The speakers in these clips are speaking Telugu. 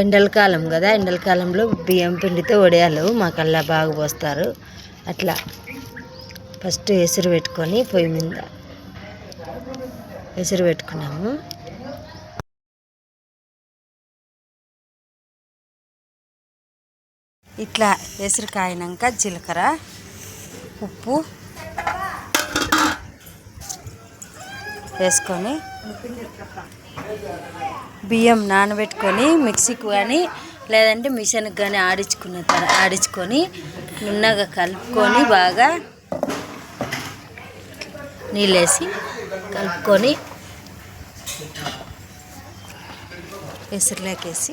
ఎండల కాలం కదా ఎండల కాలంలో బియ్యం పిండితో వడియాలు మాకల్లా బాగా పోస్తారు. అట్లా ఫస్ట్ ఎసురు పెట్టుకొని పొయ్యి మీద ఎసురు పెట్టుకున్నాము. ఇట్లా ఎసురు కాయినాక జీలకర్ర ఉప్పు వేసుకొని బియ్యం నానబెట్టుకొని మిక్సీకి కానీ లేదంటే మిషన్కి కానీ ఆడించుకున్న తర్వాత ఆడించుకొని నున్నగా కలుపుకొని బాగా నీళ్ళేసి కలుపుకొని ఎసురులోకేసి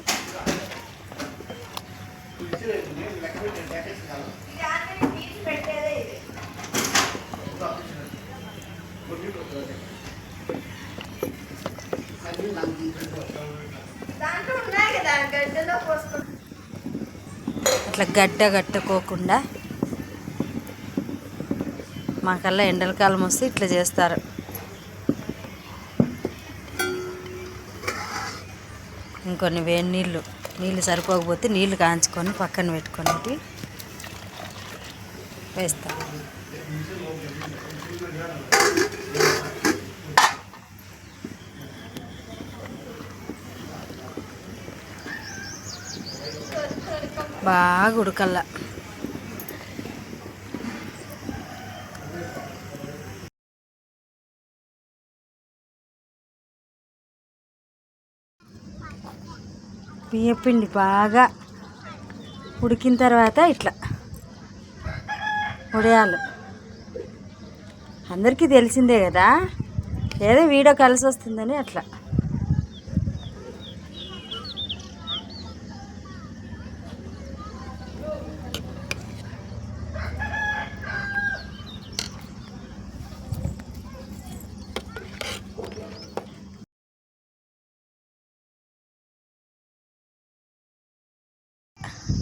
అట్లా గడ్డ కట్టుకోకుండా మాకల్లా ఎండల కాలం వస్తే ఇట్లా చేస్తారు. ఇంకొన్ని వేడి నీళ్ళు నీళ్ళు సరిపోకపోతే నీళ్ళు కాంచుకొని పక్కన పెట్టుకొని వేస్తాం. బాగా ఉడకల్లా. బియ్యపిండి బాగా ఉడికిన తర్వాత ఇట్లా ఉడయాలు. అందరికీ తెలిసిందే కదా ఏదో వీడియో కలిసి వస్తుందని అట్లా.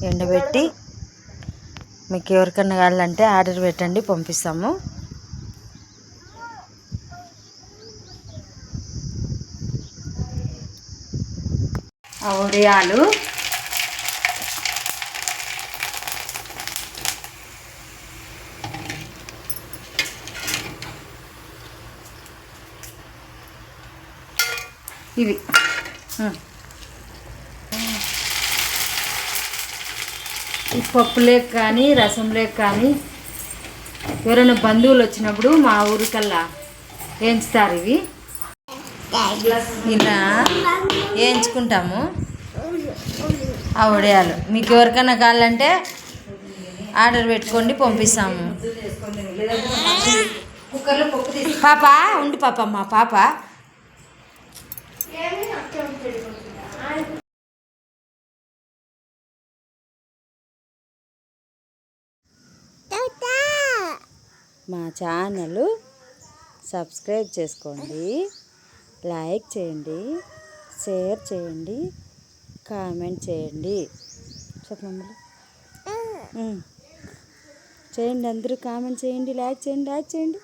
ఎండబెట్టి మీకు ఎవరికన్నా కావాలంటే ఆర్డర్ పెట్టండి పంపిస్తాము. ఆ ఉడియాలు ఇవి. ఈ పప్పు లేక కానీ రసంలేక కానీ ఎవరైనా బంధువులు వచ్చినప్పుడు మా ఊరికల్లా వేయించుతారు ఇవి. ఇలా వేయించుకుంటాము. ఆ వడియాలు. మీకు ఎవరికైనా కావాలంటే ఆర్డర్ పెట్టుకోండి పంపిస్తాము. పాప ఉండి పాప మా పాప. మా ఛానల్ సబ్స్క్రైబ్ చేసుకోండి లైక్ చేయండి షేర్ చేయండి కామెంట్ చేయండి. చెప్పండి చేయండి అందరూ కామెంట్ చేయండి లైక్ చేయండి లైక్ చేయండి.